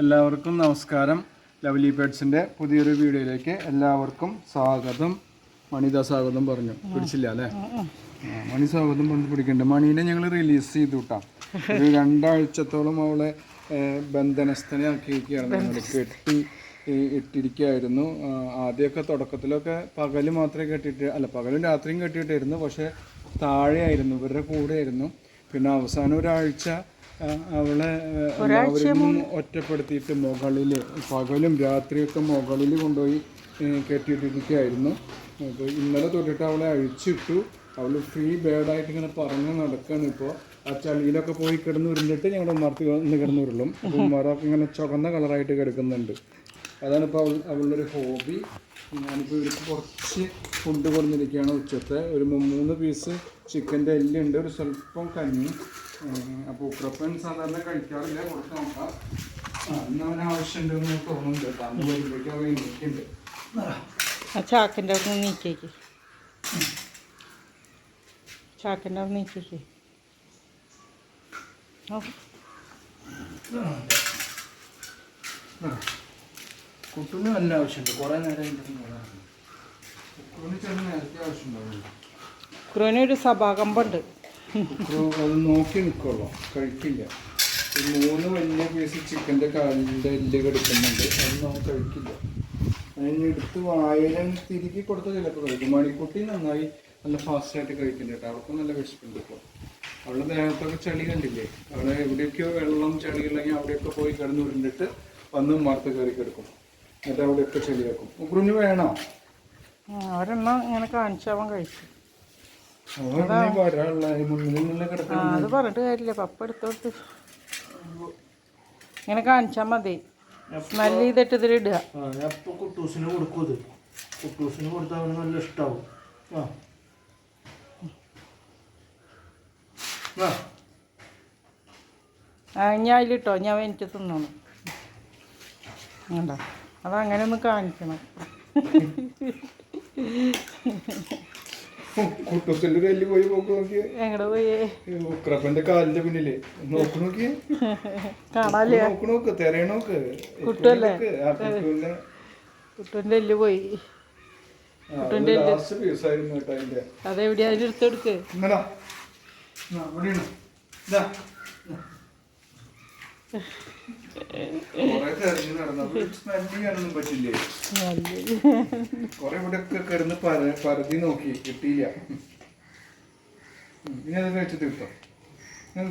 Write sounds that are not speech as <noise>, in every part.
എല്ലാവർക്കും നമസ്കാരം. ലവ്ലി പേഡ്സിന്റെ പുതിയൊരു വീഡിയോയിലേക്ക് എല്ലാവർക്കും സ്വാഗതം. മണിത സ്വാഗതം പറഞ്ഞു. പിടിച്ചില്ല അല്ലേ? മണി സ്വാഗതം പറഞ്ഞു പിടിക്കണ്ട. മണീനെ ഞങ്ങൾ റിലീസ് ചെയ്തു കിട്ടാം ഒരു രണ്ടാഴ്ചത്തോളം അവളെ ബന്ധനസ്ഥനെ ബന്ധനസ്ഥനാക്കിയിരിക്കുകയാണ് ഞങ്ങൾ കെട്ടി ഇട്ടിരിക്കുകയായിരുന്നു. ആദ്യമൊക്കെ തുടക്കത്തിലൊക്കെ പകൽ മാത്രമേ കെട്ടിയിട്ട് അല്ല പകലും രാത്രിയും കെട്ടിയിട്ടായിരുന്നു. പക്ഷേ താഴെയായിരുന്നു. ഇവരുടെ കൂടെയായിരുന്നു. പിന്നെ അവസാനം ഒരാഴ്ച അവളെ എല്ലാവരും ഒറ്റപ്പെടുത്തിയിട്ട് മുകളിൽ പകലും രാത്രിയൊക്കെ മുകളിൽ കൊണ്ടുപോയി കെട്ടിയിട്ടിരിക്കുകയായിരുന്നു. അപ്പോൾ ഇന്നലെ തൊട്ടിട്ട് അവളെ അഴിച്ചിട്ടു. അവൾ ഫ്രീ ബേഡായിട്ട് ഇങ്ങനെ പറഞ്ഞ് നടക്കുകയാണ് ഇപ്പോൾ ആ ചളിയിലൊക്കെ പോയി കിടന്ന് ഉരുണ്ടിട്ട് ഞങ്ങളുടെ ഉമ്മർത്തി ഒന്ന് കിടന്ന് ഉരുളും ഉമ്മറൊക്കെ ഇങ്ങനെ ചുവന്ന കളറായിട്ട് കിടക്കുന്നുണ്ട്. അതാണ് ഇപ്പോൾ അവൾ അവളുടെ ഒരു ഹോബി ഞാനിപ്പോൾ ഇവർക്ക് കുറച്ച് ഫുഡ് കൊടുത്തിരിക്കുകയാണ് ഉച്ചത്തെ. ഒരു മൂന്ന് പീസ് ചിക്കന്റെ എല്ലുണ്ട് ഒരു സ്വല്പം കഞ്ഞി. അപ്പോൾ ഉക്രപ്പൻ സാധാരണ കഴിക്കാറില്ല. കൊടുത്ത് നോക്കാം. ഇന്ന് അവന് ആവശ്യമുണ്ടെന്ന് തോന്നുന്നുണ്ട് കേട്ടോ. അന്ന് വരുമ്പോഴേക്കും അവൻ എനിക്കുണ്ട് ചാക്കിന്റെ അവിടെ നീക്കിയേക്ക്. ചാക്കിന്റെ അവിടെ നീക്കിയേക്ക്. ഓ കുട്ടൂന് നല്ല ആവശ്യമുണ്ട്. കുറേ നേരം ഒരു സഭാകമ്പുണ്ട്. അത് നോക്കി നിൽക്കുള്ളൂ കഴിക്കില്ല. മൂന്ന് വലിയ പീസ് ചിക്കന്റെ കാലിന്റെ എല്ല് കിടക്കുന്നുണ്ട്. അതൊന്നും കഴിക്കില്ല. അതിനെടുത്ത് വായന തിരികെ കൊടുത്ത ചിലപ്പോൾ കഴിക്കും. മണിക്കുട്ടി നന്നായി നല്ല ഫാസ്റ്റായിട്ട് കഴിക്കുന്നുണ്ട് കേട്ടോ. അവൾക്ക് നല്ല വിശപ്പുണ്ട് ഇപ്പോൾ അവളുടെ ദേഹത്തൊക്കെ ചളി കണ്ടില്ലേ? അവിടെ എവിടെയൊക്കെയോ വെള്ളം ചളി ഉണ്ടെങ്കിൽ അവിടെയൊക്കെ പോയി കിടന്നു ഉരുണ്ടിട്ട് വന്ന് മറത്ത് കയറി കിടക്കും. എന്നിട്ട് അവിടെയൊക്കെ ശരിയാക്കും. ഉഗ്രുന് വേണോ? ഒരെണ്ണം ഇങ്ങനെ കാണിച്ചാവാൻ കഴിച്ചു അത്. പറഞ്ഞിട്ട് കാര്യമില്ല. പപ്പ എടുത്തോട്ട്. ഇങ്ങനെ കാണിച്ചാൽ മതി. സ്മെൽ ചെയ്തിട്ട് ഇതിൽ ഇടുക. ഞാൻ കുട്ടൂസിന് കൊടുക്കും ഇത്. കുട്ടൂസിന് കൊടുത്താൽ അവന് നല്ല ഇഷ്ടാവും. ആ. ഞാൻ അതിലിട്ടോ. ഞാൻ എനിക്ക് തിന്നോളൂ. അതങ്ങനെ ഒന്ന് കാണിക്കണം. കുട്ടൂസിന്റെ പോയി നോക്ക് നോക്കിയേ എങ്ങടെ പോയേ? ഉക്രപ്പന്റെ കാലിന്റെ പിന്നിൽ. നോക്ക് നോക്കിയേ കാണാല്ലേ? നോക്ക് നോക്ക് തെരയ നോക്ക്. കുട്ടുവിന്റെ എല്ല് പോയി. അതെവിടെയാ? ഇവിടെയാണ്. കൊറേ ഇവിടെ ഒക്കെ കിടന്ന് പരതി നോക്കി കിട്ടിയില്ല. ഇനി അത് അത്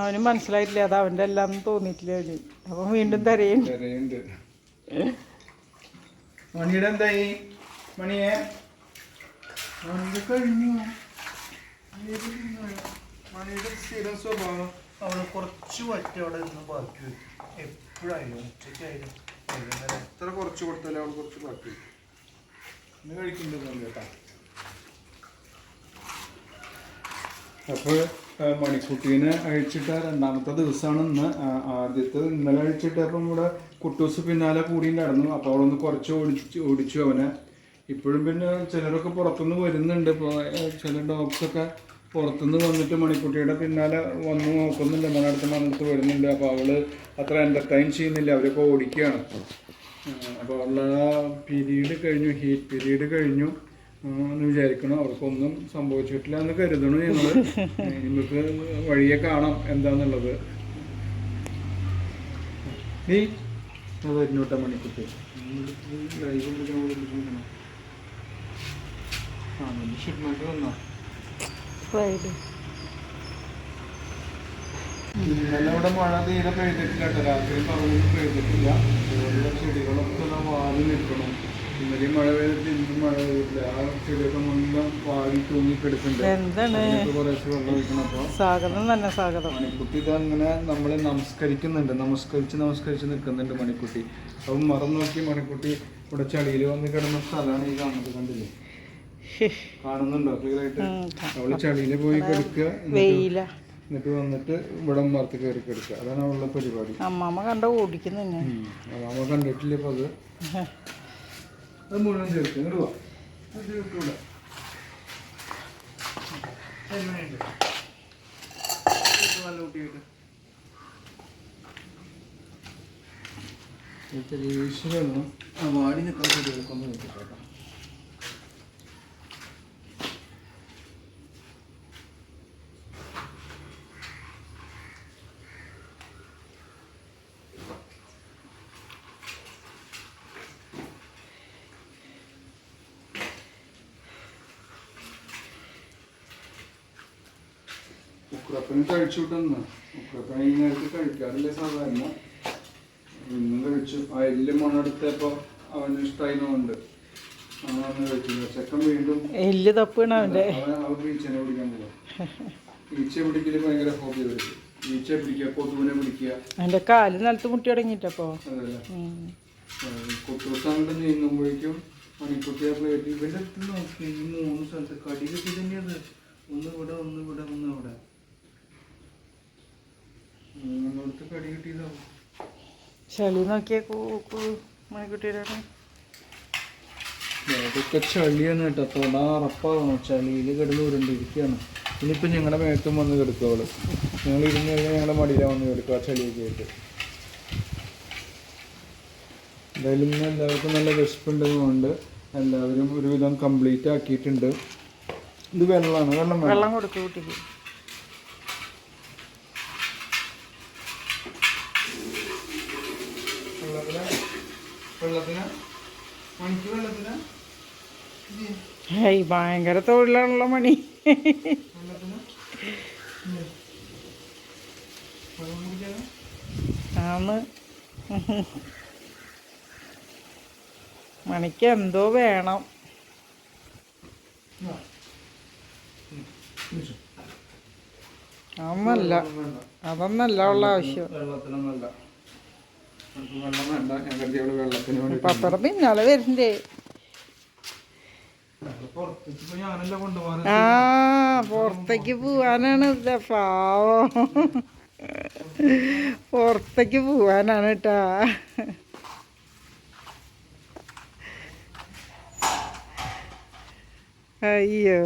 അവന് മനസ്സിലായിട്ടില്ല. അത് അവന്റെ എല്ലാം തോന്നിട്ടില്ല അവന്. അപ്പം വീണ്ടും തരയും തെരയുണ്ട്. മണിയുടെ എന്തായി? മണിയെ? മണിയുടെ കഴിഞ്ഞു. മണിയുടെ സ്ഥിരം സ്വഭാവം. അവൾ കുറച്ച് വറ്റി അവിടെ നിന്ന് ബാക്കി വയ്ക്കും എപ്പോഴായാലും ഉച്ചയ്ക്കായാലും വൈകുന്നേരം. എത്ര കുറച്ച് കൊടുത്താലും അവൾ കുറച്ച് ബാക്കി വയ്ക്കും. ഇന്ന് കഴിക്കുന്നുണ്ടെന്ന് കേട്ടാ. അപ്പോൾ മണിക്കുട്ടീനെ അഴിച്ചിട്ട രണ്ടാമത്തെ ദിവസമാണ് ഇന്ന്. ആദ്യത്തെ ഇന്നലെ അഴിച്ചിട്ട് അപ്പം ഇവിടെ കുട്ടൂസ് പിന്നാലെ കൂടി നടന്നു അപ്പോൾ അവളൊന്ന് കുറച്ച് ഓടിച്ചു ഓടിച്ചു അവനെ. ഇപ്പോഴും പിന്നെ ചിലരൊക്കെ പുറത്തുനിന്ന് വരുന്നുണ്ട്. ഇപ്പോൾ ചില ഡോഗ്സൊക്കെ പുറത്തുനിന്ന് വന്നിട്ട് മണിക്കുട്ടിയുടെ പിന്നാലെ വന്ന് നോക്കുന്നുണ്ട് മണടുത്ത് മണടുത്ത് വരുന്നുണ്ട് അപ്പോൾ അവൾ അത്ര എന്റർടൈൻ ചെയ്യുന്നില്ല. അവരൊക്കെ ഓടിക്കുകയാണ് അപ്പോൾ അവളുടെ ആ പീരീഡ് കഴിഞ്ഞു. ഹീറ്റ് പീരീഡ് കഴിഞ്ഞു. എന്ന് വിചാരിക്കണം അവർക്കൊന്നും സംഭവിച്ചിട്ടില്ല എന്ന് കരുതണു ഞങ്ങൾ നിങ്ങൾക്ക് വഴിയെ കാണാം എന്താന്നുള്ളത്. നീ? വരുന്നോട്ടെ മണിക്കുട്ടി. ലൈവ്. ആ വന്നോ? ഫ്രൈഡ് ഇന്നലെ ഇവിടെ മഴ തീരെ പെയ്തിട്ടില്ല രാത്രി പറഞ്ഞു പെയ്തിട്ടില്ല. അതുപോലെ ചെടികളൊക്കെ വാങ്ങി നിൽക്കണം. ഇന്നലെ മഴ പെയ്തിട്ട് ഇന്നും മഴ പെയ്തില്ല ആ ചെടിയൊക്കെ മുഴുവൻ വാങ്ങി തന്നെ സ്വാഗതം. മണിക്കുട്ടി ഇതങ്ങനെ അങ്ങനെ നമ്മളെ നമസ്കരിക്കുന്നുണ്ട്. നമസ്കരിച്ച് നമസ്കരിച്ച് നിൽക്കുന്നുണ്ട് മണിക്കുട്ടി. അപ്പം മറന്നു നോക്കി മണിക്കുട്ടി ഇവിടെ ചളിയിൽ വന്ന് കിടന്ന സ്ഥലമാണ് ഈ കാണുന്നത് കണ്ടില്ലേ? കാണുന്നുണ്ടോ? ക്ലിയർ ആയിട്ട്? അവൾ പോയി കിടക്കുക എന്നിട്ട് വെയില. എന്നിട്ട് വന്നിട്ട് ഇവിടെ മറത്ത് കയറി കിടക്കുക. അതാണ് അവളുടെ പരിപാടി. അമ്മാമ്മ കണ്ട ഓടിക്കുന്നു. അത് നമ്മ കണ്ടിട്ടില്ല ഇപ്പൊ അത്? അത് മുഴുവൻ ചേർത്ത് ഇങ്ങോട്ട് പോവാ നല്ല കുട്ടിയായിട്ട്. ആ വാടി നിൽക്കാൻ ചെടികൾക്ക് ഒന്ന് നോക്കിക്കോട്ടെ. ഉക്രപ്പന് കഴിച്ചു വിട്ടെന്ന് ഉക്രപ്പന ഈ നേരത്ത് കഴിക്കാറില്ല സാധാരണ. ഇന്നും കഴിച്ചു. അയലിൽ മണെടുത്തപ്പോ അവന് ഇഷ്ടമായിരുന്നുണ്ട് അങ്ങനെ കഴിച്ചില്ല ചെക്കൻ വീണ്ടും എല്ല് തപ്പാണ് അവന്റെ ഈച്ചനെ പിടിക്കാൻ പോകും ഈച്ച പിടിക്കൽ ഭയങ്കര ഹോബി അവർക്ക്. ഈച്ച പിടിക്കുക കൊതുവിനെ പിടിക്കുക. അവന്റെ കാൽ നിലത്ത് മുട്ടി തുടങ്ങിയിട്ടപ്പോ. അതല്ല. കുട്ടൂസ് അങ്ങോട്ട് നീങ്ങുമ്പോഴേക്കും മണിക്കുട്ടിയെ പ്ലേറ്റ് ഇവന്റെ അടുത്ത് നോക്കി. ഈ മൂന്ന് സ്ഥലത്ത് കടി കിട്ടി തന്നെയത് ഒന്ന് ഇവിടെ ഒന്ന് ഇവിടെ ഒന്ന് അവിടെ. ചളി നോക്കിയ മണിക്കുട്ടിയുടെ അതൊക്കെ ചളിയാണ് കേട്ടോ. തൊടാ ചളിയിൽ കിടന്ന് ഉരുണ്ടിരിക്കുകയാണ്. ഇനിയിപ്പോൾ ഞങ്ങളുടെ മേത്തും വന്ന് കിടക്കും അവൾ. ഞങ്ങൾ ഇരുന്ന് കഴിഞ്ഞാൽ ഞങ്ങളുടെ മടിയിലാണ് വന്ന് കിടക്കുക ചളിയൊക്കെ ആയിട്ട് എന്തായാലും ഇന്ന് എല്ലാവർക്കും നല്ല വിശപ്പുണ്ടെന്നുകൊണ്ട് എല്ലാവരും ഒരുവിധം കംപ്ലീറ്റ് ആക്കിയിട്ടുണ്ട്. ഇത് വെള്ളമാണ്. വെള്ളം വെള്ളം കൊടുക്കും കുട്ടിക്ക് വെള്ളത്തിന് വെള്ളത്തിന്? മണിക്ക് വെള്ളത്തിന്? ഹേയ് ഭയങ്കര തൊഴിലാണല്ലോ മണി. ആന്ന് മണിക്ക് എന്തോ വേണം. അതൊന്നല്ല. അതൊന്നല്ല ഉള്ള ആവശ്യം. വെള്ളം വേണ്ട. ഞാൻ കരുതി അവൾ വെള്ളത്തിന് വേണ്ടി പപ്പട പിന്നാലെ വരുന്നുണ്ടേ പുറത്തേക്ക് ഞാനല്ല കൊണ്ടുപോകാറ്? ആ പുറത്തേക്ക് പോവാനാണ് പാവോ പാവം. പുറത്തേക്ക് പോവാനാണ് കേട്ടാ അയ്യോ.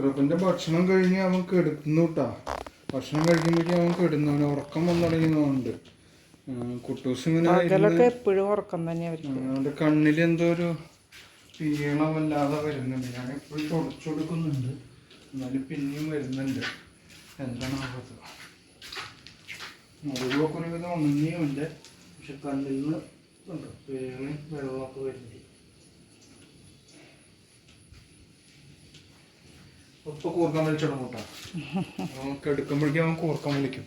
ഉക്രപ്പന്റെ ഭക്ഷണം കഴിഞ്ഞ് അവൻ കെടുക്കുന്നു കേട്ടാ ഭക്ഷണം കഴിക്കുമ്പോഴേക്കും അവൻ കെടുന്നു അവന് ഉറക്കം വന്നു തുടങ്ങുന്നുണ്ട് കുട്ടൂസ് ഇങ്ങനെ പകലൊക്കെ എപ്പോഴും ഉറക്കം തന്നെ അവർക്ക് അവന്റെ കണ്ണിൽ എന്തോ ഒരു വല്ലാതെ വരുന്നുണ്ട്. ഞാൻ എപ്പോഴും തുടച്ചു കൊടുക്കുന്നുണ്ട്. എന്നാലും പിന്നെയും വരുന്നുണ്ട്. എന്താണ് ആവത് മുറിവൊക്കെ ഒരുവിധം ഉണങ്ങിയുണ്ട്. പക്ഷെ കണ്ണിൽ നിന്ന് പേളി വെള്ളമൊക്കെ വരുന്നുണ്ട്. ഇപ്പൊ കൂർക്കം വലിച്ചിടും കേട്ടോ. അവൻ കൂർക്കം വലിക്കും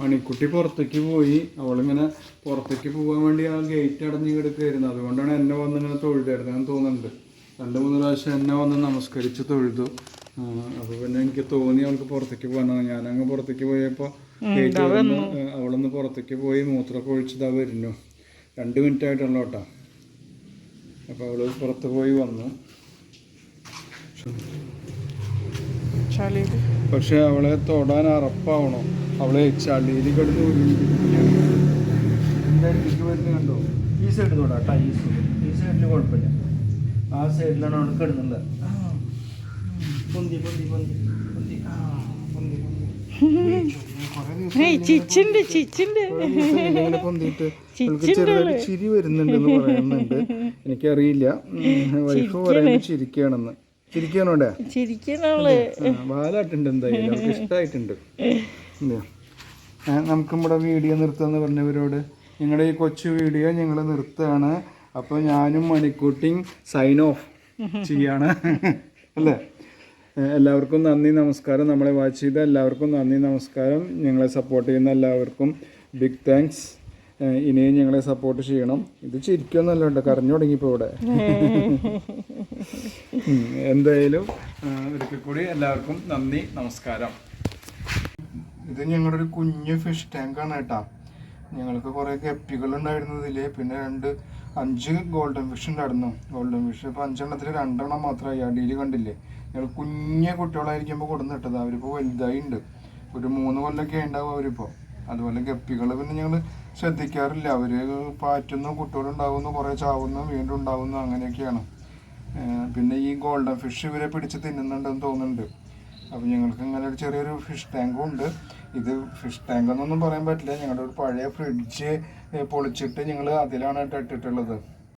മണിക്കുട്ടി പുറത്തേക്ക് പോയി. അവളിങ്ങനെ പുറത്തേക്ക് പോകാൻ വേണ്ടി ആ ഗേറ്റ് അടഞ്ഞു കിടക്കുകയായിരുന്നു അതുകൊണ്ടാണ് എന്നെ വന്ന് ഇങ്ങനെ തൊഴുതായിരുന്നു എന്ന് തോന്നുന്നുണ്ട് രണ്ട് മൂന്ന് പ്രാവശ്യം എന്നെ വന്ന് നമസ്കരിച്ച് തൊഴുതു. അപ്പോൾ അപ്പൊ പിന്നെ എനിക്ക് തോന്നി അവൾക്ക് പുറത്തേക്ക് പോകാനാണ്. ഞാനങ്ങ് പുറത്തേക്ക് പോയപ്പോൾ ഗേറ്റ് അവളൊന്ന് പുറത്തേക്ക് പോയി. മൂത്രമൊക്കെ ഒഴിച്ചതാ വരുന്നു. രണ്ട് മിനിറ്റ് ആയിട്ടുള്ള കേട്ടോ. അപ്പോൾ അവൾ പുറത്ത് പോയി വന്നു. ചളിയിൽ പക്ഷെ അവളെ തൊടാൻ അറപ്പാവണോ. അവളെ ചളിയിൽ കിടന്ന് ഉരുണ്ടിരിക്കുകയാണ്. എന്റെ വരുന്നത് കണ്ടോ? ഈ സൈഡ് തൊടാട്ടാ ഈ സൈഡ് ഈ സൈഡിൽ കുഴപ്പമില്ല. ആ സൈഡിലാണ് അവൾ കിടന്നുള്ളത്. പൊന്തി പൊന്തി പൊന്തി പൊന്തി. ആ പൊന്തി ചിച്ചുണ്ട് ചിച്ചുണ്ട്. ചെറുതായിട്ട് ചിരി വരുന്നുണ്ടെന്ന് പറയുന്നുണ്ട്. എനിക്കറിയില്ല. വൈഫ് പറയുന്നത് ചിരിക്കുകയാണെന്ന്. ചിരിക്കാനോടെ ചിരിക്കണവൾ വാലാട്ടുണ്ട് എന്തായാലും. അവർക്ക് ഇഷ്ടമായിട്ടുണ്ട് എന്താ ആ, നമുക്ക് നമ്മുടെ വീഡിയോ നിർത്താന്ന് പറഞ്ഞവരോട് നിങ്ങളുടെ ഈ കൊച്ചു വീഡിയോ ഞങ്ങൾ നിർത്തുകയാണ് അപ്പോൾ ഞാനും മണിക്കൂട്ടിയും സൈൻ ഓഫ് ചെയ്യാണ്. അല്ലേ? എല്ലാവർക്കും നന്ദി നമസ്കാരം. നമ്മളെ വാച്ച് ചെയ്ത എല്ലാവർക്കും നന്ദി നമസ്കാരം. ഞങ്ങളെ സപ്പോർട്ട് ചെയ്യുന്ന എല്ലാവർക്കും ബിഗ് താങ്ക്സ് ഇനിയും ഞങ്ങളെ സപ്പോർട്ട് ചെയ്യണം. ഇത് ചിരിക്കുന്നല്ലോ കരഞ്ഞു തുടങ്ങിപ്പോ ഇവിടെ. <laughs> എന്തായാലും ഒരിക്കൽ കൂടി എല്ലാവർക്കും നന്ദി നമസ്കാരം. ഇത് ഞങ്ങളുടെ ഒരു കുഞ്ഞ് ഫിഷ് ടാങ്കാണ് കേട്ടാ. ഞങ്ങൾക്ക് കുറേ ഗപ്പികൾ ഉണ്ടായിരുന്നു ഇതിൽ. പിന്നെ രണ്ട് അഞ്ച് ഗോൾഡൻ ഫിഷ് ഉണ്ടായിരുന്നു. ഗോൾഡൻ ഫിഷ് ഇപ്പൊ അഞ്ചെണ്ണത്തിൽ രണ്ടെണ്ണം മാത്രമായി അടിയിൽ കണ്ടില്ലേ? ഞങ്ങൾ കുഞ്ഞ കുട്ടികളായിരിക്കുമ്പോൾ കൊടുന്നിട്ടത് അവരിപ്പോൾ വലുതായി ഉണ്ട് ഒരു മൂന്ന് കൊല്ലമൊക്കെ ഉണ്ടാവും അവരിപ്പോൾ അതുപോലെ ഗപ്പികൾ പിന്നെ ഞങ്ങൾ ശ്രദ്ധിക്കാറില്ല. അവർ പാറ്റുന്നു കുട്ടികളുണ്ടാവുന്നു കുറേ ചാവുന്നു വീണ്ടും ഉണ്ടാവുന്നു അങ്ങനെയൊക്കെയാണ്. പിന്നെ ഈ ഗോൾഡൻ ഫിഷ് ഇവരെ പിടിച്ച് തിന്നുന്നുണ്ടെന്ന് തോന്നുന്നുണ്ട്. അപ്പോൾ ഞങ്ങൾക്ക് ഇങ്ങനെ ഒരു ചെറിയൊരു ഫിഷ് ടാങ്കും ഉണ്ട്. ഇത് ഫിഷ് ടാങ്ക് എന്നൊന്നും പറയാൻ പറ്റില്ല. ഞങ്ങളുടെ ഒരു പഴയ ഫ്രിഡ്ജ് പൊളിച്ചിട്ട് ഞങ്ങൾ അതിലാണ് ഇട്ടിട്ടുള്ളത്.